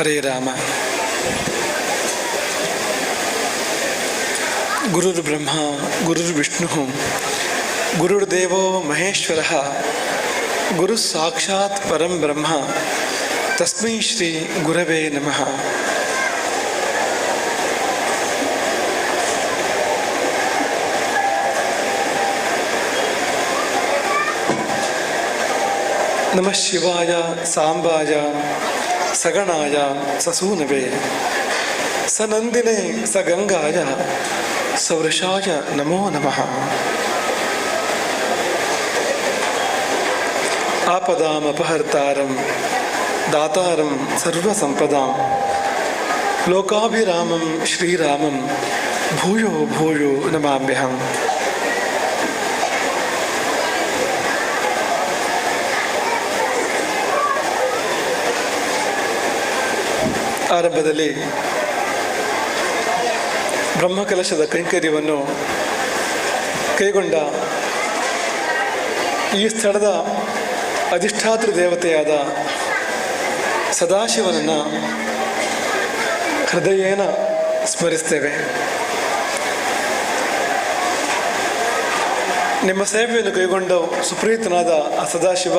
हरे रामा। गुरुर्ब्रह्मा, गुरुर्विष्णुः, गुरुर्देवो महेश्वरः, गुरुस्साक्षात् परं ब्रह्म, तस्मै श्रीगुरवे नमः। नमः शिवाय सांबाय सगणाय ससूनवे सनंदिने सगंगाय सवृषाय नमो नमः आपदामपहर्तारं दातारम सर्वसम्पदां लोकाभिरामं श्रीरामं भूयो भूयो नमाम्यहम् ಆರಂಭದಲ್ಲಿ ಬ್ರಹ್ಮಕಲಶದ ಕೈಂಕರ್ಯವನ್ನು ಕೈಗೊಂಡ ಈ ಸ್ಥಳದ ಅಧಿಷ್ಠಾತೃ ದೇವತೆಯಾದ ಸದಾಶಿವನನ್ನು ಹೃದಯೇನ ಸ್ಮರಿಸ್ತೇವೆ. ನಿಮ್ಮ ಸೇವೆಯನ್ನು ಕೈಗೊಂಡ ಸುಪ್ರೀತನಾದ ಆ ಸದಾಶಿವ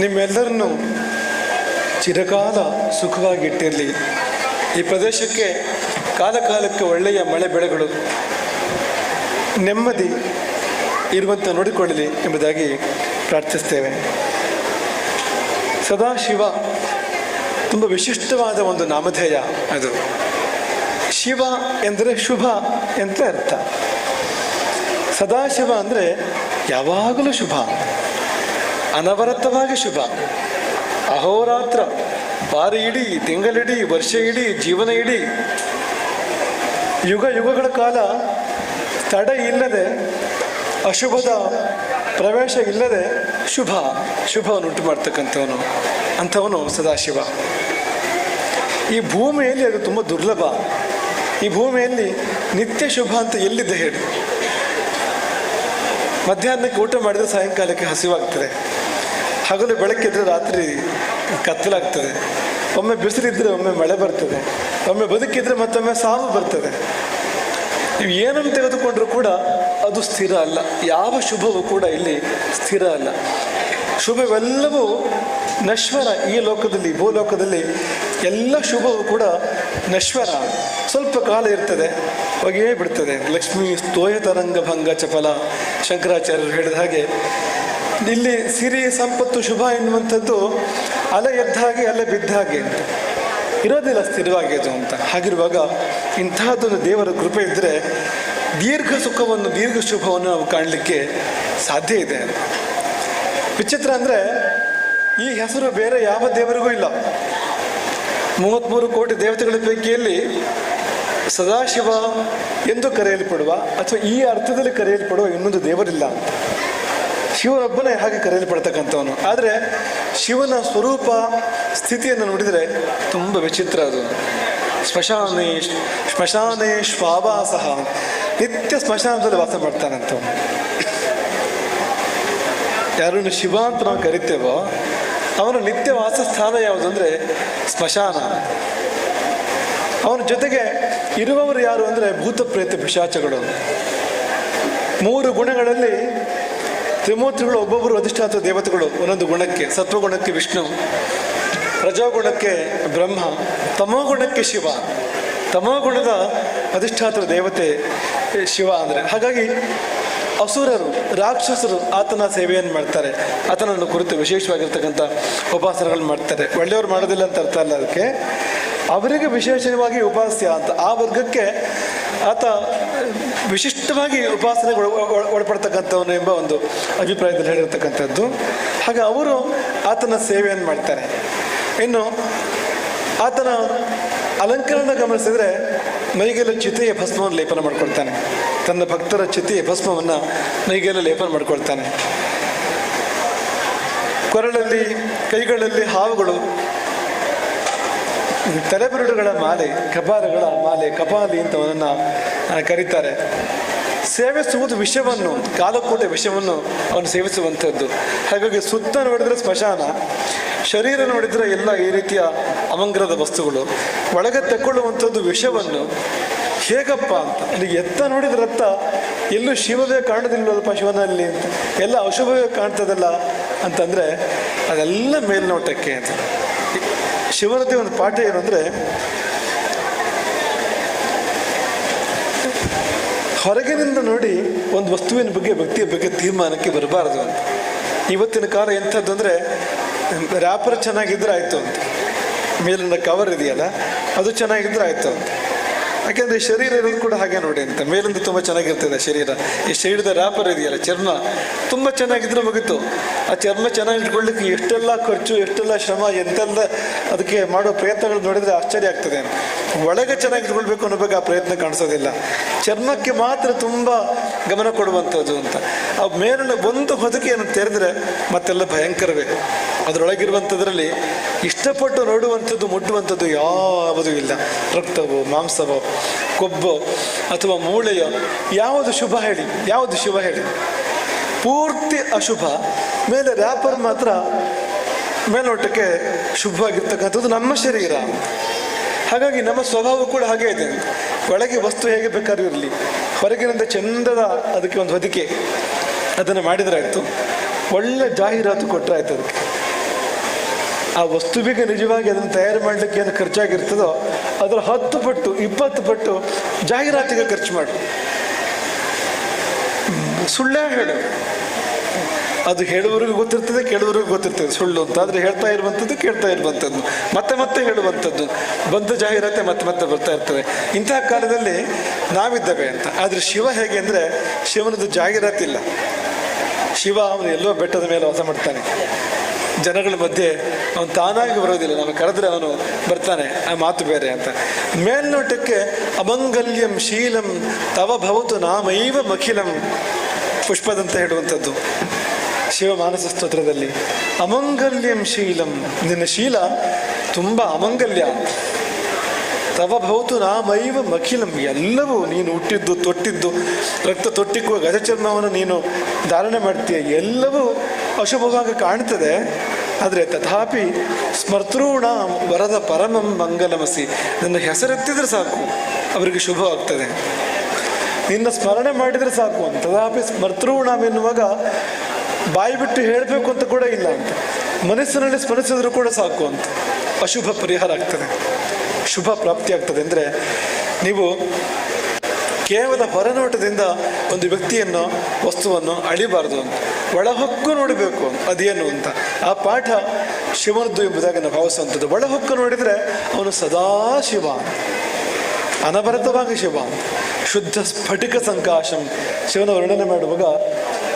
ನಿಮ್ಮೆಲ್ಲರನ್ನು ಚಿರಕಾಲ ಸುಖವಾಗಿಟ್ಟಿರಲಿ. ಈ ಪ್ರದೇಶಕ್ಕೆ ಕಾಲ ಕಾಲಕ್ಕೆ ಒಳ್ಳೆಯ ಮಳೆ ಬೆಳೆಗಳು ನೆಮ್ಮದಿ ಇರುವಂತೆ ನೋಡಿಕೊಳ್ಳಲಿ ಎಂಬುದಾಗಿ ಪ್ರಾರ್ಥಿಸ್ತೇವೆ. ಸದಾಶಿವ ತುಂಬ ವಿಶಿಷ್ಟವಾದ ಒಂದು ನಾಮಧೇಯ ಅದು. ಶಿವ ಎಂದರೆ ಶುಭ ಅಂತ ಅರ್ಥ. ಸದಾಶಿವ ಅಂದರೆ ಯಾವಾಗಲೂ ಶುಭ. ಅನವರತವಾಗಿ ಶುಭ. ಅಹೋರಾತ್ರ. ಬಾರಿ ಇಡೀ ತಿಂಗಳಿಡೀ ವರ್ಷ ಇಡೀ ಜೀವನ ಇಡೀ ಯುಗ ಯುಗಗಳ ಕಾಲ ತಡ ಇಲ್ಲದೆ, ಅಶುಭದ ಪ್ರವೇಶ ಇಲ್ಲದೆ ಶುಭ ಶುಭವನ್ನು ಉಂಟು ಮಾಡ್ತಕ್ಕಂಥವನು, ಅಂಥವನು ಸದಾಶಿವ. ಈ ಭೂಮಿಯಲ್ಲಿ ಅದು ತುಂಬ ದುರ್ಲಭ. ಈ ಭೂಮಿಯಲ್ಲಿ ನಿತ್ಯ ಶುಭ ಅಂತ ಎಲ್ಲಿದೆ ಹೇಳಿ. ಮಧ್ಯಾಹ್ನಕ್ಕೆ ಊಟ ಮಾಡಿದರೆ ಸಾಯಂಕಾಲಕ್ಕೆ ಹಸಿವಾಗ್ತದೆ. ಹಗಲು ಬೆಳಕಿದ್ರೆ ರಾತ್ರಿ ಕತ್ತಲಾಗ್ತದೆ. ಒಮ್ಮೆ ಬಿಸಿಲಿದ್ರೆ ಒಮ್ಮೆ ಮಳೆ ಬರ್ತದೆ. ಒಮ್ಮೆ ಬದುಕಿದ್ರೆ ಮತ್ತೊಮ್ಮೆ ಸಾವು ಬರ್ತದೆ. ನೀವು ಏನನ್ನು ತೆಗೆದುಕೊಂಡ್ರೂ ಕೂಡ ಅದು ಸ್ಥಿರ ಅಲ್ಲ. ಯಾವ ಶುಭವೂ ಕೂಡ ಇಲ್ಲಿ ಸ್ಥಿರ ಅಲ್ಲ. ಶುಭವೆಲ್ಲವೂ ನಶ್ವರ ಈ ಲೋಕದಲ್ಲಿ ಭೂಲೋಕದಲ್ಲಿ ಎಲ್ಲ ಶುಭವೂ ಕೂಡ ನಶ್ವರ. ಸ್ವಲ್ಪ ಕಾಲ ಇರ್ತದೆ ಹೋಗಿಯೇ ಬಿಡ್ತದೆ. ಲಕ್ಷ್ಮೀ ಸ್ತೋಯ ತರಂಗ ಭಂಗ ಚಪಲ. ಶಂಕರಾಚಾರ್ಯರು ಹೇಳಿದ ಹಾಗೆ ಇಲ್ಲಿ ಸಿರಿ ಸಂಪತ್ತು ಶುಭ ಎನ್ನುವಂಥದ್ದು ಅಲೆ ಎದ್ದ ಹಾಗೆ ಅಲೆ ಬಿದ್ದ ಹಾಗೆ ಅಂತ. ಇರೋದಿಲ್ಲ ಸ್ಥಿರವಾಗಿ ಅದು ಅಂತ. ಹಾಗಿರುವಾಗ ಇಂತಹದ್ದೊಂದು ದೇವರ ಕೃಪೆ ಇದ್ದರೆ ದೀರ್ಘ ಸುಖವನ್ನು, ದೀರ್ಘ ಶುಭವನ್ನು ನಾವು ಕಾಣಲಿಕ್ಕೆ ಸಾಧ್ಯ ಇದೆ ವಿಚಿತ್ರ ಅಂದರೆ ಈ ಹೆಸರು ಬೇರೆ ಯಾವ ದೇವರಿಗೂ ಇಲ್ಲ. ಮೂವತ್ತ್ಮೂರು ಕೋಟಿ ದೇವತೆಗಳ ಪೈಕಿಯಲ್ಲಿ ಸದಾಶಿವ ಎಂದು ಕರೆಯಲ್ಪಡುವ ಅಥವಾ ಈ ಅರ್ಥದಲ್ಲಿ ಕರೆಯಲ್ಪಡುವ ಇನ್ನೊಂದು ದೇವರಿಲ್ಲ ಅಂತ. ಶಿವನೊಬ್ಬನೇ ಹಾಗೆ ಕರೆಯಲ್ಪಡ್ತಕ್ಕಂಥವನು. ಆದರೆ ಶಿವನ ಸ್ವರೂಪ ಸ್ಥಿತಿಯನ್ನು ನೋಡಿದರೆ ತುಂಬ ವಿಚಿತ್ರ ಅದು. ಸ್ಮಶಾನೇ ಸ್ಮಶಾನೇ ಸಹ ನಿತ್ಯ ಸ್ಮಶಾನದಲ್ಲಿ ವಾಸ ಮಾಡ್ತಾನಂತವನು ಯಾರನ್ನು ಶಿವ ಅಂತ ನಾವು ಕರಿತೇವೋ, ಅವನ ನಿತ್ಯ ವಾಸಸ್ಥಾನ ಯಾವುದು ಅಂದರೆ ಸ್ಮಶಾನ. ಅವನ ಜೊತೆಗೆ ಇರುವವರು ಯಾರು ಅಂದರೆ ಭೂತ ಪ್ರೇತ ಪಿಶಾಚಗಳು. ಮೂರು ಗುಣಗಳಲ್ಲಿ ತ್ರಿಮೂರ್ತಿಗಳು ಒಬ್ಬೊಬ್ಬರು ಅಧಿಷ್ಠಾತ ದೇವತೆಗಳು. ಒಂದೊಂದು ಗುಣಕ್ಕೆ, ಸತ್ವಗುಣಕ್ಕೆ ವಿಷ್ಣು ರಜೋಗುಣಕ್ಕೆ ಬ್ರಹ್ಮ, ತಮೋಗುಣಕ್ಕೆ ಶಿವ. ತಮೋಗುಣದ ಅಧಿಷ್ಠಾತರ ದೇವತೆ ಶಿವ ಅಂದರೆ. ಹಾಗಾಗಿ ಅಸುರರು, ರಾಕ್ಷಸರು ಆತನ ಸೇವೆಯನ್ನು ಮಾಡ್ತಾರೆ. ಆತನನ್ನು ಕುರಿತು ವಿಶೇಷವಾಗಿರ್ತಕ್ಕಂಥ ಉಪಾಸನೆಗಳನ್ನು ಮಾಡ್ತಾರೆ. ಒಳ್ಳೆಯವರು ಮಾಡೋದಿಲ್ಲ ಅಂತ ಅರ್ಥ ಅಲ್ಲ ಅದಕ್ಕೆ. ಅವರಿಗೆ ವಿಶೇಷವಾಗಿ ಉಪಾಸ್ಯ ಅಂತ. ಆ ವರ್ಗಕ್ಕೆ ಆತ ವಿಶಿಷ್ಟವಾಗಿ ಉಪಾಸನೆಗೆ ಒಳಪಡ್ತಕ್ಕಂಥವನು ಎಂಬ ಒಂದು ಅಭಿಪ್ರಾಯದಲ್ಲಿ ಹೇಳಿರ್ತಕ್ಕಂಥದ್ದು. ಹಾಗೆ ಅವರು ಆತನ ಸೇವೆಯನ್ನು ಮಾಡ್ತಾರೆ. ಇನ್ನು ಆತನ ಅಲಂಕರಣ ಗಮನಿಸಿದರೆ ಮೈಗೆಲ್ಲ ಚಿತೆಯ ಭಸ್ಮವನ್ನು ಲೇಪನ ಮಾಡ್ಕೊಳ್ತಾನೆ. ತನ್ನ ಭಕ್ತರ ಚಿತೆಯ ಭಸ್ಮವನ್ನು ಮೈಗೆಲ್ಲ ಲೇಪನ ಮಾಡ್ಕೊಳ್ತಾನೆ. ಕೊರಳಲ್ಲಿ, ಕೈಗಳಲ್ಲಿ ಹಾವುಗಳು ತಲೆಬುರುಡುಗಳ ಮಾಲೆ, ಕಪಾಲಗಳ ಮಾಲೆ, ಕಪಾಲಿ ಅಂತವನನ್ನು ಕರೀತಾರೆ. ಸೇವಿಸುವುದು ವಿಷವನ್ನು, ಕಾಲಕೋಟೆ ವಿಷವನ್ನು ಅವನು ಸೇವಿಸುವಂಥದ್ದು. ಹಾಗಾಗಿ ಸುತ್ತ ನೋಡಿದರೆ ಸ್ಮಶಾನ, ಶರೀರ ನೋಡಿದರೆ ಎಲ್ಲ ಈ ರೀತಿಯ ಅಮಂಗ್ರದ ವಸ್ತುಗಳು. ಒಳಗೆ ತಗೊಳ್ಳುವಂಥದ್ದು ವಿಷವನ್ನು, ಹೇಗಪ್ಪ ಅಂತ. ಅಲ್ಲಿ ಎತ್ತ ನೋಡಿದ ರಕ್ತ ಎಲ್ಲೂ ಶಿವವೇ ಕಾಣೋದಿಲ್ವಲ್ಲಪ್ಪ ಶಿವನಲ್ಲಿ ಅಂತ. ಎಲ್ಲ ಅಶುಭವೇ ಕಾಣ್ತದಲ್ಲ ಅಂತಂದರೆ, ಅದೆಲ್ಲ ಮೇಲ್ನೋಟಕ್ಕೆ ಅಂತ. ಶಿವನದೇ ಒಂದು ಪಾಠ ಏನು ಅಂದರೆ, ಹೊರಗಿನಿಂದ ನೋಡಿ ಒಂದು ವಸ್ತುವಿನ ಬಗ್ಗೆ, ವ್ಯಕ್ತಿಯ ಬಗ್ಗೆ ತೀರ್ಮಾನಕ್ಕೆ ಬರಬಾರದು ಅಂತ. ಇವತ್ತಿನ ಕಾಲ ಎಂಥದ್ದು ಅಂದರೆ ರ್ಯಾಪರ್ ಚೆನ್ನಾಗಿದ್ರೆ ಆಯಿತು ಅಂತ. ಮೇಲಿನ ಕವರ್ ಇದೆಯಲ್ಲ, ಅದು ಚೆನ್ನಾಗಿದ್ರೆ ಆಯಿತು ಅಂತ. ಯಾಕೆಂದರೆ ಶರೀರ ಇರೋದು ಕೂಡ ಹಾಗೆ ನೋಡಿ ಅಂತ. ಮೇಲಿಂದ ತುಂಬ ಚೆನ್ನಾಗಿರ್ತದೆ ಶರೀರ. ಈ ಶರೀರದ ರ್ಯಾಪರ್ ಇದೆಯಲ್ಲ, ಚರ್ಮ, ತುಂಬ ಚೆನ್ನಾಗಿದ್ರೆ ಮುಗಿತು. ಆ ಚರ್ಮ ಚೆನ್ನಾಗಿ ಇಟ್ಕೊಳ್ಳಿಕ್ಕೆ ಎಷ್ಟೆಲ್ಲ ಖರ್ಚು, ಎಷ್ಟೆಲ್ಲ ಶ್ರಮ, ಎಂತೆಲ್ಲ ಅದಕ್ಕೆ ಮಾಡೋ ಪ್ರಯತ್ನಗಳು ನೋಡಿದರೆ ಆಶ್ಚರ್ಯ ಆಗ್ತದೆ. ಒಳಗೆ ಚೆನ್ನಾಗಿ ಇಟ್ಕೊಳ್ಬೇಕು ಅನ್ನೋ ಬಗ್ಗೆ ಆ ಪ್ರಯತ್ನ ಕಾಣಿಸೋದಿಲ್ಲ. ಚರ್ಮಕ್ಕೆ ಮಾತ್ರ ತುಂಬ ಗಮನ ಕೊಡುವಂಥದ್ದು ಅಂತ. ಆ ಮೇಲಿನ ಒಂದು ಹೊದಿಕೆಯನ್ನು ತೆರೆದ್ರೆ ಮತ್ತೆಲ್ಲ ಭಯಂಕರವೇ. ಅದರೊಳಗಿರುವಂಥದ್ರಲ್ಲಿ ಇಷ್ಟಪಟ್ಟು ನೋಡುವಂಥದ್ದು, ಮುಟ್ಟುವಂಥದ್ದು ಯಾವುದೂ ಇಲ್ಲ. ರಕ್ತವೋ, ಮಾಂಸವೋ, ಕೊಬ್ಬು ಅಥವಾ ಮೂಳೆಯೋ, ಯಾವುದು ಶುಭ ಹೇಳಿ, ಯಾವುದು ಶುಭ ಹೇಳಿ. ಪೂರ್ತಿ ಅಶುಭ. ಮೇಲೆ ರ್ಯಾಪರ್ ಮಾತ್ರ ಮೇಲ್ನೋಟಕ್ಕೆ ಶುಭವಾಗಿರ್ತಕ್ಕಂಥದ್ದು ನಮ್ಮ ಶರೀರ. ಹಾಗಾಗಿ ನಮ್ಮ ಸ್ವಭಾವ ಕೂಡ ಹಾಗೆ ಇದೆ. ಒಳಗೆ ವಸ್ತು ಹೇಗೆ ಬೇಕಾದ್ರೂ ಇರಲಿ. ಹೊರಗಿನಿಂದ ಚಂದದ ಅದಕ್ಕೆ ಒಂದು ಹೊದಿಕೆ ಅದನ್ನು ಮಾಡಿದರೆ ಆಯಿತು. ಒಳ್ಳೆ ಜಾಹೀರಾತು ಕೊಟ್ಟರೆ ಆಯ್ತು ಅದಕ್ಕೆ. ಆ ವಸ್ತುವಿಗೆ ನಿಜವಾಗಿ ಅದನ್ನು ತಯಾರು ಮಾಡಲಿಕ್ಕೆ ಏನು ಖರ್ಚಾಗಿರ್ತದೋ ಅದರ ಹತ್ತು ಪಟ್ಟು, ಇಪ್ಪತ್ತು ಪಟ್ಟು ಜಾಹೀರಾತಿಗೆ ಖರ್ಚು ಮಾಡಿ. ಸುಳ್ಳೇ ಹೇಳು. ಅದು ಹೇಳುವವರಿಗೂ ಗೊತ್ತಿರ್ತದೆ, ಕೇಳುವವರಿಗೂ ಗೊತ್ತಿರ್ತದೆ. ಸುಳ್ಳು ಅಂತ. ಆದರೆ ಹೇಳ್ತಾ ಇರುವಂಥದ್ದು, ಕೇಳ್ತಾ ಇರುವಂಥದ್ದು. ಮತ್ತೆ ಮತ್ತೆ ಹೇಳುವಂಥದ್ದು. ಬಂದು ಜಾಹೀರಾತೆ ಮತ್ತೆ ಮತ್ತೆ ಬರ್ತಾ ಇರ್ತದೆ. ಇಂತಹ ಕಾಲದಲ್ಲಿ ನಾವಿದ್ದೇವೆ ಅಂತ. ಆದರೆ ಶಿವ ಹೇಗೆ ಅಂದರೆ ಶಿವನದು ಜಾಹೀರಾತಿಲ್ಲ ಶಿವ ಅವನು ಎಲ್ಲೋ ಬೆಟ್ಟದ ಮೇಲೆ ವಾಸ ಮಾಡ್ತಾನೆ. ಜನಗಳ ಮಧ್ಯೆ ಅವನು ತಾನಾಗಿ ಬರೋದಿಲ್ಲ ನಾವು ಕರೆದ್ರೆ ಅವನು ಬರ್ತಾನೆ, ಆ ಮಾತು ಬೇರೆ ಅಂತ. ಮೇಲ್ನೋಟಕ್ಕೆ ಅಮಂಗಲ್ಯಂ ಶೀಲಂ ತವ ಭವತು ನಾಮೈವ ಮಖಿಲಂ ಪುಷ್ಪದಂತ ಹೇಳುವಂಥದ್ದು. ಶಿವ ಮಾನಸ ಸ್ತೋತ್ರದಲ್ಲಿ, ಅಮಂಗಲ್ಯಂ ಶೀಲಂ. ನಿನ್ನ ಶೀಲ ತುಂಬ ಅಮಂಗಲ್ಯ. ತವ ಭೌತು ನಾಮೈವ ಮಖಿಲಂ. ಎಲ್ಲವೂ ನೀನು ಹುಟ್ಟಿದ್ದು, ತೊಟ್ಟಿದ್ದು, ರಕ್ತ ತೊಟ್ಟಿಕ್ಕುವ ಗಜಚರ್ಮವನ್ನು ನೀನು ಧಾರಣೆ ಮಾಡ್ತೀಯ. ಎಲ್ಲವೂ ಅಶುಭವಾಗಿ ಕಾಣ್ತದೆ. ಆದರೆ ತಥಾಪಿ ಸ್ಮರ್ತೃಣ ವರದ ಪರಮಂ ಮಂಗಲಮಸಿ. ನನ್ನ ಹೆಸರೆತ್ತಿದ್ರೆ ಸಾಕು, ಅವರಿಗೆ ಶುಭ ಆಗ್ತದೆ. ನಿನ್ನ ಸ್ಮರಣೆ ಮಾಡಿದರೆ ಸಾಕು. ಅಂತ ತಥಾಪಿ ಸ್ಮರ್ತೃಣಾಮ್ ಎನ್ನುವಾಗ ಬಾಯಿ ಬಿಟ್ಟು ಹೇಳಬೇಕು ಅಂತ ಕೂಡ ಇಲ್ಲ ಅಂತ. ಮನಸ್ಸಿನಲ್ಲಿ ಸ್ಮರಿಸಿದ್ರು ಕೂಡ ಸಾಕು ಅಂತ. ಅಶುಭ ಪರಿಹಾರ ಆಗ್ತದೆ. ಶುಭ ಪ್ರಾಪ್ತಿ ಆಗ್ತದೆ. ಅಂದರೆ ನೀವು ಕೇವಲ ಹೊರನೋಟದಿಂದ ಒಂದು ವ್ಯಕ್ತಿಯನ್ನು, ವಸ್ತುವನ್ನು ಅಳಿಬಾರ್ದು ಅಂತ. ಒಳಹೊಕ್ಕು ನೋಡಬೇಕು ಅದೇನು ಅಂತ. ಆ ಪಾಠ ಶಿವನದ್ದು ಎಂಬುದಾಗಿ ನಾವು ಭಾವಿಸುವಂಥದ್ದು. ಒಳಹೊಕ್ಕು ನೋಡಿದರೆ ಅವನು ಸದಾ ಶಿವ ಅನಭರತವಾಗಿ ಶಿವ ಶುದ್ಧ ಸ್ಫಟಿಕ ಸಂಕಾಶಂ. ಶಿವನ ವರ್ಣನೆ ಮಾಡುವಾಗ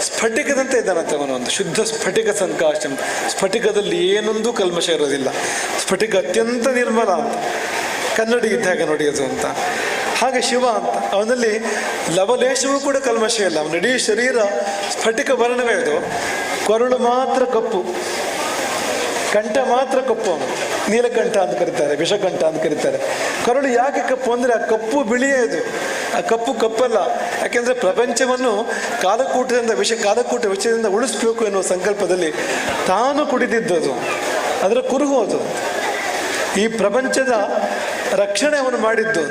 ಸ್ಫಟಿಕದಂತೆ ಇದ್ದಾನಂತೆ ಅವನು ಒಂದು ಶುದ್ಧ ಸ್ಫಟಿಕ ಸಂಕಾಶಂ. ಸ್ಫಟಿಕದಲ್ಲಿ ಏನೊಂದು ಕಲ್ಮಶ ಇರೋದಿಲ್ಲ. ಸ್ಫಟಿಕ ಅತ್ಯಂತ ನಿರ್ಮಲ ಕನ್ನಡಿ ಇದ್ದಾಗ ನೋಡಿ ಅದು ಅಂತ. ಹಾಗೆ ಶಿವ ಅಂತ. ಅವನಲ್ಲಿ ಲವಲೇಶವೂ ಕೂಡ ಕಲ್ಮಶ ಇಲ್ಲ. ಅವನ ಇಡೀ ಶರೀರ ಸ್ಫಟಿಕ ವರ್ಣವೇ ಅದು. ಕೊರಳು ಮಾತ್ರ ಕಪ್ಪು. ಕಂಠ ಮಾತ್ರ ಕಪ್ಪು ಅವನು. ನೀಲಕಂಠ ಅಂತ ಕರೀತಾರೆ, ವಿಷಕಂಠ ಅಂತ ಕರೀತಾರೆ. ಕರುಳು ಯಾಕೆ ಕಪ್ಪು ಅಂದರೆ ಆ ಕಪ್ಪು ಬಿಳಿಯೇ ಇದು ಆ ಕಪ್ಪು ಕಪ್ಪಲ್ಲ. ಯಾಕೆಂದರೆ ಪ್ರಪಂಚವನ್ನು ಕಾಲಕೂಟದಿಂದ ವಿಷ, ಕಾಲಕೂಟ ವಿಷಯದಿಂದ ಉಳಿಸ್ಬೇಕು ಎನ್ನುವ ಸಂಕಲ್ಪದಲ್ಲಿ ತಾನು ಕುಡಿದಿದ್ದದು ಅದರ ಕುರುಹೋದು ಈ ಪ್ರಪಂಚದ ರಕ್ಷಣೆ ಅವನು ಮಾಡಿದ್ದು.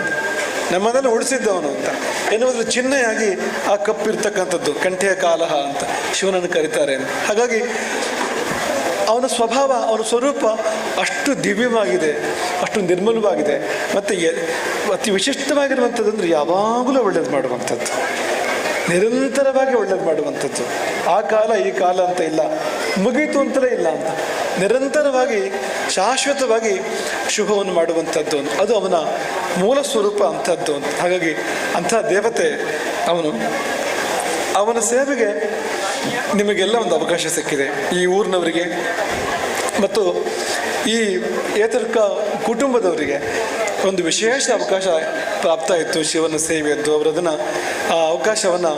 ನಮ್ಮದನ್ನು ಉಳಿಸಿದ್ದವನು ಅಂತ. ಎನ್ನುವುದ್ರ ಚಿಹ್ನೆಯಾಗಿ ಆ ಕಪ್ಪಿರ್ತಕ್ಕಂಥದ್ದು, ಕಂಠೆಯ ಕಾಲಹ ಅಂತ ಶಿವನನ್ನು ಕರೀತಾರೆ ಹಾಗಾಗಿ ಅವನ ಸ್ವಭಾವ, ಅವನ ಸ್ವರೂಪ ಅಷ್ಟು ದಿವ್ಯವಾಗಿದೆ, ಅಷ್ಟು ನಿರ್ಮಲವಾಗಿದೆ. ಮತ್ತು ಅತಿ ವಿಶಿಷ್ಟವಾಗಿರುವಂಥದ್ದು ಅಂದರೆ ಯಾವಾಗಲೂ ಒಳ್ಳೇದು ಮಾಡುವಂಥದ್ದು. ನಿರಂತರವಾಗಿ ಒಳ್ಳೇದು ಮಾಡುವಂಥದ್ದು. ಆ ಕಾಲ, ಈ ಕಾಲ ಅಂತ ಇಲ್ಲ. ಮುಗೀತು ಅಂತಲೇ ಇಲ್ಲ ಅಂತ. ನಿರಂತರವಾಗಿ, ಶಾಶ್ವತವಾಗಿ ಶುಭವನ್ನು ಮಾಡುವಂಥದ್ದು. ಅದು ಅವನ ಮೂಲ ಸ್ವರೂಪ ಅಂಥದ್ದು ಅಂತ ಹಾಗಾಗಿ ಅಂಥ ದೇವತೆ ಅವನು. ಅವನ ಸೇವೆಗೆ ನಿಮಗೆಲ್ಲ ಒಂದು ಅವಕಾಶ ಸಿಕ್ಕಿದೆ ಈ ಊರಿನವರಿಗೆ. ಮತ್ತು ಈ ಏತರ್ಕ ಕುಟುಂಬದವರಿಗೆ ಒಂದು ವಿಶೇಷ ಅವಕಾಶ ಪ್ರಾಪ್ತ ಇತ್ತು ಶಿವನ ಸೇವೆಯದ್ದು. ಅವರು ಅದನ್ನು, ಆ ಅವಕಾಶವನ್ನು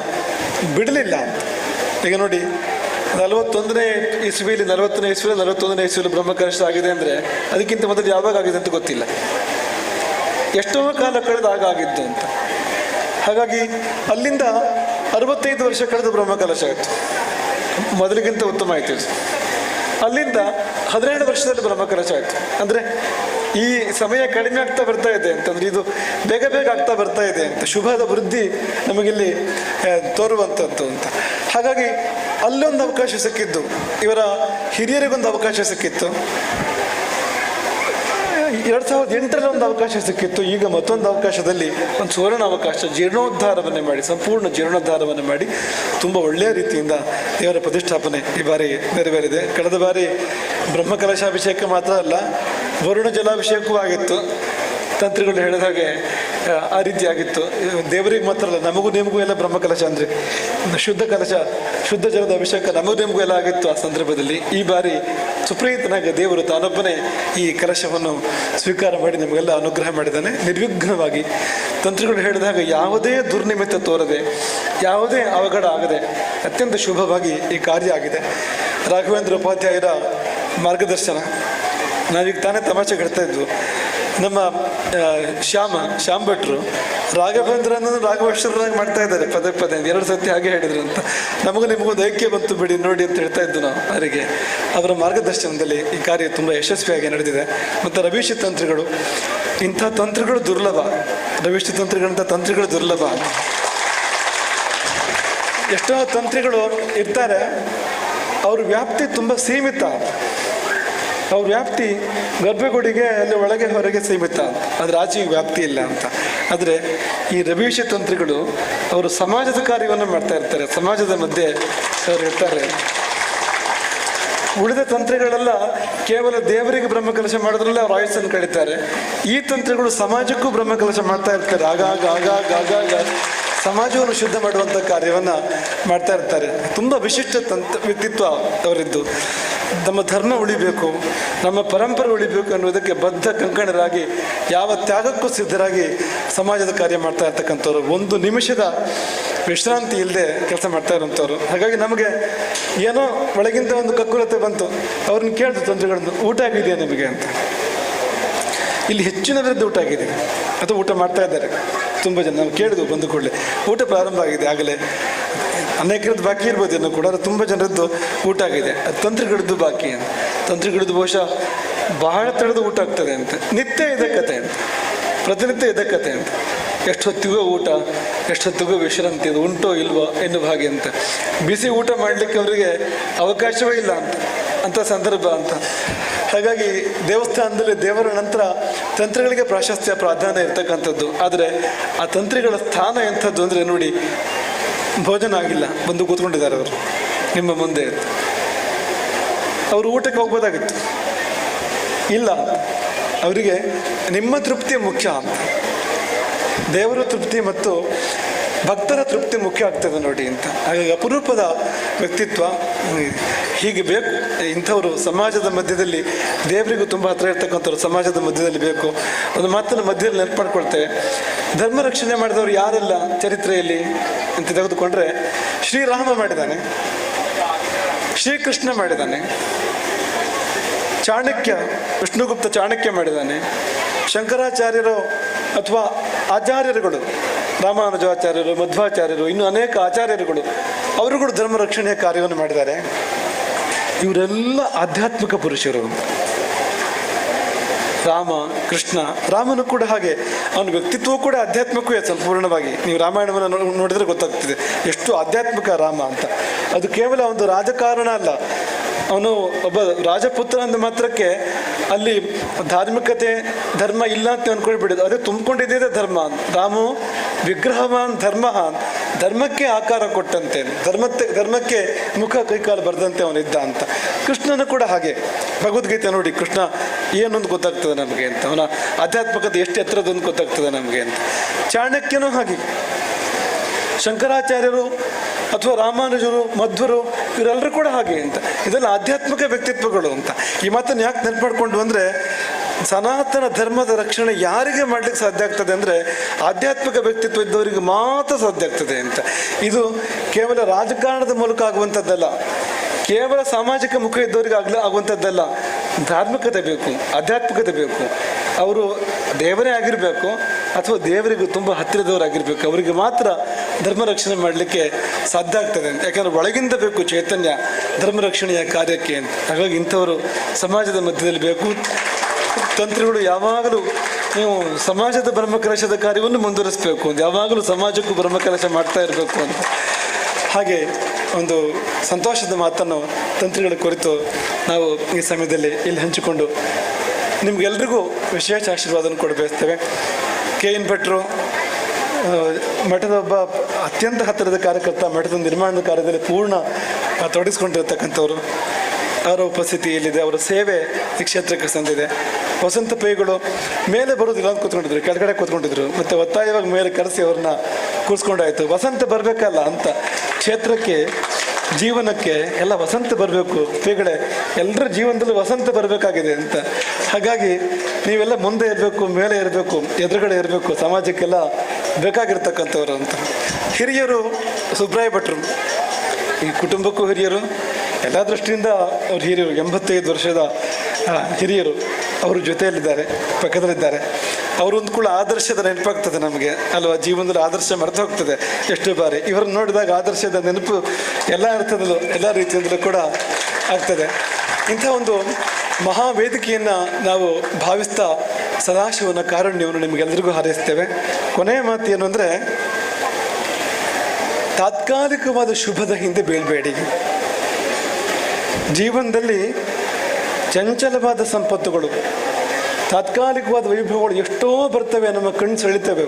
ಬಿಡಲಿಲ್ಲ ಈಗ ನೋಡಿ, ನಲವತ್ತೊಂದನೇ ಇಸ್ವಿಲಿ, ನಲವತ್ತನೇ ಇಸ್ವಿಲಿ, ನಲವತ್ತೊಂದನೇ ಇಸ್ವಿಲಿ ಬ್ರಹ್ಮಕಲಶ ಆಗಿದೆ ಅಂದರೆ ಅದಕ್ಕಿಂತ ಮೊದಲು ಯಾವಾಗ ಆಗಿದೆ ಅಂತ ಗೊತ್ತಿಲ್ಲ. ಎಷ್ಟೋ ಕಾಲ ಕಳೆದ ಆಗಿದ್ದು ಅಂತ. ಹಾಗಾಗಿ ಅಲ್ಲಿಂದ ಅರವತ್ತೈದು ವರ್ಷ ಕಳೆದ ಬ್ರಹ್ಮಕಲಶ ಆಯಿತು ಮೊದಲಿಗಿಂತ ಉತ್ತಮ ಆಯಿತು ಅಲ್ಲಿಂದ ಹದಿನೇಳು ವರ್ಷದಲ್ಲಿ ಬ್ರಹ್ಮಕಲಶ ಆಯಿತು ಅಂದರೆ ಈ ಸಮಯ ಕಡಿಮೆ ಆಗ್ತಾ ಬರ್ತಾ ಇದೆ ಅಂತಂದ್ರೆ ಇದು ಬೇಗ ಬೇಗ ಆಗ್ತಾ ಬರ್ತಾ ಇದೆ ಅಂತ. ಶುಭದ ವೃದ್ಧಿ ನಮಗಿಲ್ಲಿ ತೋರುವಂಥದ್ದು ಅಂತ. ಹಾಗಾಗಿ ಅಲ್ಲೊಂದು ಅವಕಾಶ ಸಿಕ್ಕಿದ್ದು, ಇವರ ಹಿರಿಯರಿಗೊಂದು ಅವಕಾಶ ಸಿಕ್ಕಿತ್ತು. ಎರಡು ಸಾವಿರದ ಎಂಟರಲ್ಲಿ ಒಂದು ಅವಕಾಶ ಸಿಕ್ಕಿತ್ತು. ಈಗ ಮತ್ತೊಂದು ಅವಕಾಶದಲ್ಲಿ ಒಂದು ಸುವರ್ಣ ಅವಕಾಶ, ಜೀರ್ಣೋದ್ಧಾರವನ್ನೇ ಮಾಡಿ, ಸಂಪೂರ್ಣ ಜೀರ್ಣೋದ್ಧಾರವನ್ನು ಮಾಡಿ ತುಂಬ ಒಳ್ಳೆಯ ರೀತಿಯಿಂದ ದೇವರ ಪ್ರತಿಷ್ಠಾಪನೆ ಈ ಬಾರಿ ನೆರವೇರಿದೆ. ಕಳೆದ ಬಾರಿ ಬ್ರಹ್ಮಕಲಶಾಭಿಷೇಕ ಮಾತ್ರ ಅಲ್ಲ ವರುಣ ಜಲಾಭಿಷೇಕವೂ ಆಗಿತ್ತು. ತಂತ್ರಿಗಳು ಹೇಳಿದ ಹಾಗೆ ಆ, ರೀತಿಯಾಗಿತ್ತು. ದೇವರಿಗೆ ಮಾತ್ರ ಅಲ್ಲ ನಮಗೂ ನಿಮಗೂ ಎಲ್ಲ ಬ್ರಹ್ಮಕಲಶ ಅಂದರೆ ಶುದ್ಧ ಕಲಶ ಶುದ್ಧ ಜಲದ ಅಭಿಷೇಕ ನಮಗೂ ನಿಮಗೂ ಎಲ್ಲ ಆಗಿತ್ತು ಆ ಸಂದರ್ಭದಲ್ಲಿ. ಈ ಬಾರಿ ಸುಪ್ರೀತನಾಗಿ ದೇವರು ತಾನೊಬ್ಬನೇ ಈ ಕಲಶವನ್ನು ಸ್ವೀಕಾರ ಮಾಡಿ ನಿಮಗೆಲ್ಲ ಅನುಗ್ರಹ ಮಾಡಿದ್ದಾನೆ. ನಿರ್ವಿಘ್ನವಾಗಿ ತಂತ್ರಗಳು ಹೇಳಿದಾಗ ಯಾವುದೇ ದುರ್ನಿಮಿತ್ತ ತೋರದೆ ಯಾವುದೇ ಅವಘಡ ಆಗದೆ ಅತ್ಯಂತ ಶುಭವಾಗಿ ಈ ಕಾರ್ಯ ಆಗಿದೆ. ರಾಘವೇಂದ್ರ ಉಪಾಧ್ಯಾಯರ ಮಾರ್ಗದರ್ಶನ. ನಾವೀಗ ತಾನೇ ತಮಾಷೆ ಇದ್ವು. ನಮ್ಮ ಶ್ಯಾಮ ಶ್ಯಾಮ್ ಭಟ್ರು ರಾಘವೇಂದ್ರನನ್ನು ರಾಘವೇಶ್ವರನಾಗಿ ಮಾಡ್ತಾ ಇದ್ದಾರೆ ಪದೇ ಪದೇ. ಎರಡು ಸತಿ ಹಾಗೆ ಹೇಳಿದ್ರು ಅಂತ. ನಮಗೂ ನಿಮಗೂ ಐಕ್ಯ ಬಂತು ಬಿಡಿ, ನೋಡಿ ಅಂತ ಹೇಳ್ತಾ ಇದ್ದು ನಾವು ಅವರಿಗೆ. ಅವರ ಮಾರ್ಗದರ್ಶನದಲ್ಲಿ ಈ ಕಾರ್ಯ ತುಂಬ ಯಶಸ್ವಿಯಾಗಿ ನಡೆದಿದೆ. ಮತ್ತು ರವೀಶಿ ತಂತ್ರಿಗಳು, ಇಂಥ ತಂತ್ರಗಳು ದುರ್ಲಭ. ರವೀಶಿ ತಂತ್ರಗಳಂಥ ತಂತ್ರಗಳು ದುರ್ಲಭ. ಎಷ್ಟೋ ತಂತ್ರಿಗಳು ಇರ್ತಾರೆ, ಅವ್ರ ವ್ಯಾಪ್ತಿ ತುಂಬ ಸೀಮಿತ. ಅವ್ರ ವ್ಯಾಪ್ತಿ ಗರ್ಭಗುಡಿಗೆ ಅಲ್ಲಿ ಒಳಗೆ ಹೊರಗೆ ಸೀಮಿತ. ಅದು ಆಚೆಗೆ ವ್ಯಾಪ್ತಿ ಇಲ್ಲ ಅಂತ. ಆದರೆ ಈ ರವೀಶ ತಂತ್ರಿಗಳು ಅವರು ಸಮಾಜದ ಕಾರ್ಯವನ್ನು ಮಾಡ್ತಾ ಇರ್ತಾರೆ. ಸಮಾಜದ ಮಧ್ಯೆ ಅವರು ಇರ್ತಾರೆ. ಉಳಿದ ತಂತ್ರಗಳೆಲ್ಲ ಕೇವಲ ದೇವರಿಗೆ ಬ್ರಹ್ಮಕಲಶ ಮಾಡೋದ್ರಲ್ಲೇ ಅವ್ರ ಆಯುಸ್ಸನ್ನು ಕಳೀತಾರೆ. ಈ ತಂತ್ರಗಳು ಸಮಾಜಕ್ಕೂ ಬ್ರಹ್ಮಕಲಶ ಮಾಡ್ತಾ ಇರ್ತಾರೆ. ಆಗಾಗ ಆಗಾಗ ಆಗಾಗ ಸಮಾಜವನ್ನು ಶುದ್ಧ ಮಾಡುವಂಥ ಕಾರ್ಯವನ್ನು ಮಾಡ್ತಾ ಇರ್ತಾರೆ. ತುಂಬ ವಿಶಿಷ್ಟ ತಂತ್ರ ವ್ಯಕ್ತಿತ್ವ ಅವರಿದ್ದು. ನಮ್ಮ ಧರ್ಮ ಉಳಿಬೇಕು, ನಮ್ಮ ಪರಂಪರೆ ಉಳಿಬೇಕು ಅನ್ನೋದಕ್ಕೆ ಬದ್ಧ ಕಂಕಣರಾಗಿ, ಯಾವ ತ್ಯಾಗಕ್ಕೂ ಸಿದ್ಧರಾಗಿ ಸಮಾಜದ ಕಾರ್ಯ ಮಾಡ್ತಾ ಇರ್ತಕ್ಕಂಥವ್ರು. ಒಂದು ನಿಮಿಷದ ವಿಶ್ರಾಂತಿ ಇಲ್ಲದೆ ಕೆಲಸ ಮಾಡ್ತಾ ಇರೋಂಥವ್ರು. ಹಾಗಾಗಿ ನಮಗೆ ಏನೋ ಒಳಗಿಂದ ಒಂದು ಕಕ್ಕುರತೆ ಬಂತು. ಅವ್ರನ್ನ ಕೇಳ್ತು ತೊಂದರೆಗಳನ್ನು, ಊಟ ಆಗಿದೆಯಾ ನಿಮಗೆ ಅಂತ. ಇಲ್ಲಿ ಹೆಚ್ಚಿನವರದ್ದು ಊಟ ಆಗಿದೆ. ಅಥವಾ ಊಟ ಮಾಡ್ತಾ ಇದ್ದಾರೆ. ತುಂಬ ಜನ, ನಾವು ಕೇಳಿದ್ವು ಬಂದು ಕೂಡಲೇ. ಊಟ ಪ್ರಾರಂಭ ಆಗಿದೆ ಆಗಲೇ. ಅನೇಕರದ್ದು ಬಾಕಿ ಇರ್ಬೋದು ಇನ್ನು ಕೂಡ ತುಂಬ ಜನರದ್ದು ಊಟ ಆಗಿದೆ. ಅದು ತಂತ್ರಗಿಡದ್ದು ಬಾಕಿ ಅಂತ. ತಂತ್ರಗಿಡದ್ದು ಬಹುಶಃ ಬಹಳ ತಡೆದು ಊಟ ಆಗ್ತದೆ ಅಂತ. ನಿತ್ಯ ಇದೆ ಕತೆ ಅಂತ. ಪ್ರತಿನಿತ್ಯ ಇದೆ ಕತೆ ಅಂತ. ಎಷ್ಟೊತ್ತಿಗೋ ಊಟ ಎಷ್ಟೊತ್ತಿಗೋ ವಿಶ್ರಾಂತಿ ಇದು ಉಂಟೋ ಇಲ್ವೋ ಎನ್ನುವ ಹಾಗೆ ಅಂತ. ಬಿಸಿ ಊಟ ಮಾಡಲಿಕ್ಕೆ ಅವರಿಗೆ ಅವಕಾಶವೇ ಇಲ್ಲ ಅಂತ. ಅಂಥ ಸಂದರ್ಭ ಅಂತ. ಹಾಗಾಗಿ ದೇವಸ್ಥಾನದಲ್ಲಿ ದೇವರ ನಂತರ ತಂತ್ರಗಳಿಗೆ ಪ್ರಾಶಸ್ತ್ಯ, ಪ್ರಾಧಾನ್ಯ ಇರ್ತಕ್ಕಂಥದ್ದು. ಆದರೆ ಆ ತಂತ್ರಿಗಳ ಸ್ಥಾನ ಎಂಥದ್ದು ಅಂದರೆ ನೋಡಿ ಭೋಜನ ಆಗಿಲ್ಲ. ಬಂದು ಕೂತ್ಕೊಂಡಿದ್ದಾರೆ ಅವರು. ನಿಮ್ಮ ಮುಂದೆ. ಅವರು ಊಟಕ್ಕೆ ಹೋಗ್ಬೋದಾಗಿತ್ತು. ಇಲ್ಲ. ಅವರಿಗೆ ನಿಮ್ಮ ತೃಪ್ತಿ ಮುಖ್ಯ ಅಂತ. ದೇವರ ತೃಪ್ತಿ ಮತ್ತು ಭಕ್ತರ ತೃಪ್ತಿ ಮುಖ್ಯ ಆಗ್ತದೆ ನೋಡಿ ಅಂತ. ಹಾಗಾಗಿ ಅಪರೂಪದ ವ್ಯಕ್ತಿತ್ವ ಹೀಗೆ ಬೇಕು. ಇಂಥವರು ಸಮಾಜದ ಮಧ್ಯದಲ್ಲಿ ದೇವರಿಗೂ ತುಂಬ ಹತ್ರ ಇರ್ತಕ್ಕಂಥವ್ರು ಸಮಾಜದ ಮಧ್ಯದಲ್ಲಿ ಬೇಕು. ಒಂದು ಮಾತನ್ನು ಮಧ್ಯದಲ್ಲಿ ನೆನಪು ಮಾಡ್ಕೊಳ್ತೇವೆ. ಧರ್ಮ ರಕ್ಷಣೆ ಮಾಡಿದವರು ಯಾರೆಲ್ಲ ಚರಿತ್ರೆಯಲ್ಲಿ? ಅಂತ ತೆಗೆದುಕೊಂಡ್ರೆ ಶ್ರೀರಾಮ ಮಾಡಿದ್ದಾನೆ ಶ್ರೀಕೃಷ್ಣ ಮಾಡಿದ್ದಾನೆ, ಚಾಣಕ್ಯ, ವಿಷ್ಣುಗುಪ್ತ ಚಾಣಕ್ಯ ಮಾಡಿದ್ದಾನೆ, ಶಂಕರಾಚಾರ್ಯರು ಅಥವಾ ಆಚಾರ್ಯರುಗಳು, ರಾಮಾನುಜಾಚಾರ್ಯರು, ಮಧ್ವಾಚಾರ್ಯರು, ಇನ್ನು ಅನೇಕ ಆಚಾರ್ಯರುಗಳು, ಅವರುಗಳು ಧರ್ಮ ರಕ್ಷಣೆಯ ಕಾರ್ಯವನ್ನು ಮಾಡಿದ್ದಾರೆ. ಇವರೆಲ್ಲ ಆಧ್ಯಾತ್ಮಿಕ ಪುರುಷರು. ರಾಮ, ಕೃಷ್ಣ, ರಾಮನು ಕೂಡ ಹಾಗೆ. ಅವನ ವ್ಯಕ್ತಿತ್ವ ಕೂಡ ಆಧ್ಯಾತ್ಮಕ್ಕೂ ಸಂಪೂರ್ಣವಾಗಿ. ನೀವು ರಾಮಾಯಣವನ್ನು ನೋಡಿದ್ರೆ ಗೊತ್ತಾಗ್ತಿದೆ. ಎಷ್ಟು ಆಧ್ಯಾತ್ಮಿಕ ರಾಮ ಅಂತ. ಅದು ಕೇವಲ ಒಂದು ರಾಜಕಾರಣ ಅಲ್ಲ. ಅವನು ಒಬ್ಬ ರಾಜಪುತ್ರ ಅಂದ ಮಾತ್ರಕ್ಕೆ ಅಲ್ಲಿ ಧಾರ್ಮಿಕತೆ, ಧರ್ಮ ಇಲ್ಲ ಅಂತ ಅನ್ಕೊಳ್ಬಿಡೋದು. ಅದೇ ತುಂಬಿಕೊಂಡಿದ್ದೇ ಧರ್ಮ. ರಾಮು ವಿಗ್ರಹವಾನ್ ಧರ್ಮ. ಧರ್ಮಕ್ಕೆ ಆಕಾರ ಕೊಟ್ಟಂತೆ. ಧರ್ಮಕ್ಕೆ ಧರ್ಮಕ್ಕೆ ಮುಖ ಕೈಕಾಲು ಬರೆದಂತೆ ಅವನಿದ್ದ ಅಂತ. ಕೃಷ್ಣನು ಕೂಡ ಹಾಗೆ. ಭಗವದ್ಗೀತೆ ನೋಡಿ, ಕೃಷ್ಣ ಏನೊಂದು ಗೊತ್ತಾಗ್ತದೆ ನಮಗೆ ಅಂತ. ಅವನ ಆಧ್ಯಾತ್ಮಿಕತೆ ಎಷ್ಟು ಎತ್ತರದೊಂದು ಗೊತ್ತಾಗ್ತದೆ ನಮಗೆ ಅಂತ. ಚಾಣಕ್ಯನೂ ಹಾಗೆ. ಶಂಕರಾಚಾರ್ಯರು ಅಥವಾ ರಾಮಾನುಜರು, ಮಧ್ವರು, ಇವರೆಲ್ಲರೂ ಕೂಡ ಹಾಗೆ ಅಂತ. ಇದೆಲ್ಲ ಆಧ್ಯಾತ್ಮಿಕ ವ್ಯಕ್ತಿತ್ವಗಳು ಅಂತ. ಈ ಮಾತನ್ನು ಯಾಕೆ ನೆನ್ಪಾಡ್ಕೊಂಡು ಅಂದರೆ ಸನಾತನ ಧರ್ಮದ ರಕ್ಷಣೆ ಯಾರಿಗೆ ಮಾಡ್ಲಿಕ್ಕೆ ಸಾಧ್ಯ ಆಗ್ತದೆ ಅಂದರೆ, ಆಧ್ಯಾತ್ಮಿಕ ವ್ಯಕ್ತಿತ್ವ ಇದ್ದವರಿಗೆ ಮಾತ್ರ ಸಾಧ್ಯ ಆಗ್ತದೆ ಅಂತ. ಇದು ಕೇವಲ ರಾಜಕಾರಣದ ಮೂಲಕ ಆಗುವಂಥದ್ದಲ್ಲ. ಕೇವಲ ಸಾಮಾಜಿಕ ಮುಖ ಇದ್ದವರಿಗೆ ಆಗ್ಲ, ಆಗುವಂಥದ್ದಲ್ಲ. ಧಾರ್ಮಿಕತೆ ಬೇಕು, ಆಧ್ಯಾತ್ಮಿಕತೆ ಬೇಕು. ಅವರು ದೇವರೇ ಆಗಿರಬೇಕು ಅಥವಾ ದೇವರಿಗೂ ತುಂಬ ಹತ್ತಿರದವರಾಗಿರಬೇಕು. ಅವರಿಗೆ ಮಾತ್ರ ಧರ್ಮ ರಕ್ಷಣೆ ಮಾಡಲಿಕ್ಕೆ ಸಾಧ್ಯ ಆಗ್ತದೆ. ಅಂತ ಯಾಕಂದ್ರೆ ಒಳಗಿಂದ ಬೇಕು ಚೈತನ್ಯ, ಧರ್ಮ ರಕ್ಷಣೆಯ ಕಾರ್ಯಕ್ಕೆ ಅಂತ. ಹಾಗಾಗಿ ಇಂಥವರು ಸಮಾಜದ ಮಧ್ಯದಲ್ಲಿ ಬೇಕು. ತಂತ್ರಿಗಳು ಯಾವಾಗಲೂ ನೀವು ಸಮಾಜದ ಬ್ರಹ್ಮಕಲಶದ ಕಾರ್ಯವನ್ನು ಮುಂದುವರಿಸಬೇಕು. ಯಾವಾಗಲೂ ಸಮಾಜಕ್ಕೂ ಬ್ರಹ್ಮಕಲಶ ಮಾಡ್ತಾ ಇರಬೇಕು ಅಂತ. ಹಾಗೆ ಒಂದು ಸಂತೋಷದ ಮಾತನ್ನು ತಂತ್ರಿಗಳ ಕುರಿತು ನಾವು ಈ ಸಮಯದಲ್ಲಿ ಇಲ್ಲಿ ಹಂಚಿಕೊಂಡು ನಿಮಗೆಲ್ರಿಗೂ ವಿಶೇಷ ಆಶೀರ್ವಾದವನ್ನು ಕೊಡ ಬಯಸ್ತೇವೆ. ಕೆ ಎನ್ ಭಟ್ರು ಮಠದ ಒಬ್ಬ ಅತ್ಯಂತ ಹತ್ತಿರದ ಕಾರ್ಯಕರ್ತ, ಮಠದ ನಿರ್ಮಾಣದ ಕಾರ್ಯದಲ್ಲಿ ಪೂರ್ಣ ತೊಡಗಿಸ್ಕೊಂಡಿರ್ತಕ್ಕಂಥವ್ರು. ಅವರ ಉಪಸ್ಥಿತಿ ಇಲ್ಲಿದೆ, ಅವರ ಸೇವೆ ಈ ಕ್ಷೇತ್ರಕ್ಕೆ ಸಂದಿದೆ. ವಸಂತ ಪೈಗಳು ಮೇಲೆ ಬರೋದಿಲ್ಲ ಅಂತ ಕೂತ್ಕೊಂಡಿದ್ರು, ಕೆಳಗಡೆ ಕೂತ್ಕೊಂಡಿದ್ರು, ಮತ್ತೆ ಒತ್ತಾಯವಾಗಿ ಮೇಲೆ ಕರೆಸಿ ಅವ್ರನ್ನ ಕೂರಿಸ್ಕೊಂಡಾಯಿತು. ವಸಂತ ಬರಬೇಕಲ್ಲ ಅಂತ ಕ್ಷೇತ್ರಕ್ಕೆ, ಜೀವನಕ್ಕೆ ಎಲ್ಲ ವಸಂತ ಬರಬೇಕು. ಪೇಗಡೆ ಎಲ್ಲರ ಜೀವನದಲ್ಲಿ ವಸಂತ ಬರಬೇಕಾಗಿದೆ ಅಂತ. ಹಾಗಾಗಿ ನೀವೆಲ್ಲ ಮುಂದೆ ಇರಬೇಕು, ಮೇಲೆ ಇರಬೇಕು, ಎದುರುಗಡೆ ಇರಬೇಕು, ಸಮಾಜಕ್ಕೆಲ್ಲ ಬೇಕಾಗಿರ್ತಕ್ಕಂಥವ್ರು ಅಂತ. ಹಿರಿಯರು, ಸುಬ್ರಾಯ ಭಟ್ರು, ಈ ಕುಟುಂಬಕ್ಕೂ ಹಿರಿಯರು, ಎಲ್ಲ ದೃಷ್ಟಿಯಿಂದ ಅವ್ರು ಹಿರಿಯರು, ಎಂಬತ್ತೈದು ವರ್ಷದ ಹಿರಿಯರು. ಅವರು ಜೊತೆಯಲ್ಲಿದ್ದಾರೆ, ಪಕ್ಕದಲ್ಲಿದ್ದಾರೆ. ಅವರೊಂದು ಕೂಡ ಆದರ್ಶದ ನೆನಪಾಗ್ತದೆ ನಮಗೆ. ಅಲ್ವಾ? ಜೀವನದಲ್ಲಿ ಆದರ್ಶ ಮರೆತು ಹೋಗ್ತದೆ ಎಷ್ಟು ಬಾರಿ. ಇವ್ರನ್ನ ನೋಡಿದಾಗ ಆದರ್ಶದ ನೆನಪು ಎಲ್ಲ ಅರ್ಥದಲ್ಲೂ, ಎಲ್ಲ ರೀತಿಯಿಂದಲೂ ಕೂಡ ಆಗ್ತದೆ. ಇಂಥ ಒಂದು ಮಹಾವೇದಿಕೆಯನ್ನು ನಾವು ಭಾವಿಸ್ತಾ ಸದಾಶಿವನ ಕಾರುಣ್ಯವನ್ನು ನಿಮಗೆಲ್ಲರಿಗೂ ಹಾರೈಸ್ತೇವೆ. ಕೊನೆಯ ಮಾತು ಏನು ಅಂದರೆ, ತಾತ್ಕಾಲಿಕವಾದ ಶುಭದ ಹಿಂದೆ ಬೀಳಬೇಡಿ. ಜೀವನದಲ್ಲಿ ಚಂಚಲವಾದ ಸಂಪತ್ತುಗಳು ತಾತ್ಕಾಲಿಕವಾದ ವೈಭವಗಳು ಎಷ್ಟೋ ಬರ್ತವೆ ನಮ್ಮ ಕಣ್ಣು ಸೆಳಿತವೆ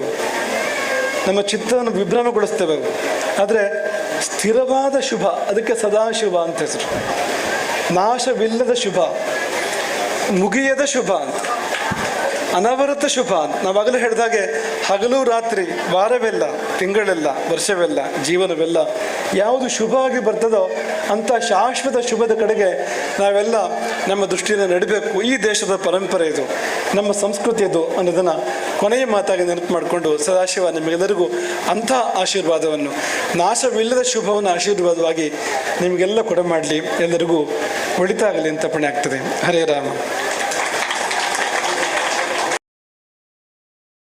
ನಮ್ಮ ಚಿತ್ತವನ್ನು ವಿಭ್ರಮಗೊಳಿಸ್ತವೆ ಆದರೆ ಸ್ಥಿರವಾದ ಶುಭ, ಅದಕ್ಕೆ ಸದಾಶುಭ ಅಂತ ಹೆಸರು. ನಾಶವಿಲ್ಲದ ಶುಭ, ಮುಗಿಯದ ಶುಭ ಅಂತ. ಅನವರತ ಶುಭ ಅಂತ. ನಾವಾಗಲೂ ಹೇಳಿದಾಗೆ ಹಗಲು ರಾತ್ರಿ, ವಾರವೆಲ್ಲ, ತಿಂಗಳೆಲ್ಲ, ವರ್ಷವೆಲ್ಲ, ಜೀವನವೆಲ್ಲ ಯಾವುದು ಶುಭವಾಗಿ ಬರ್ತದೋ ಅಂಥ ಶಾಶ್ವತ ಶುಭದ ಕಡೆಗೆ ನಾವೆಲ್ಲ ನಮ್ಮ ದೃಷ್ಟಿಯಿಂದ ನಡಿಬೇಕು. ಈ ದೇಶದ ಪರಂಪರೆ ಇದು. ನಮ್ಮ ಸಂಸ್ಕೃತಿ ಇದು ಅನ್ನೋದನ್ನು ಕೊನೆಯ ಮಾತಾಗಿ ನೆನಪು ಮಾಡಿಕೊಂಡು ಸದಾಶಿವ ನಿಮಗೆಲ್ಲರಿಗೂ ಅಂಥ ಆಶೀರ್ವಾದವನ್ನು, ನಾಶವಿಲ್ಲದ ಶುಭವನ್ನು ಆಶೀರ್ವಾದವಾಗಿ ನಿಮಗೆಲ್ಲ ಕೊಡ ಮಾಡಲಿ ಎಲ್ಲರಿಗೂ ಒಳಿತಾಗಲಿ ಅಂತ ಪಣೆ ಆಗ್ತದೆ. ಹರೇ ರಾಮ.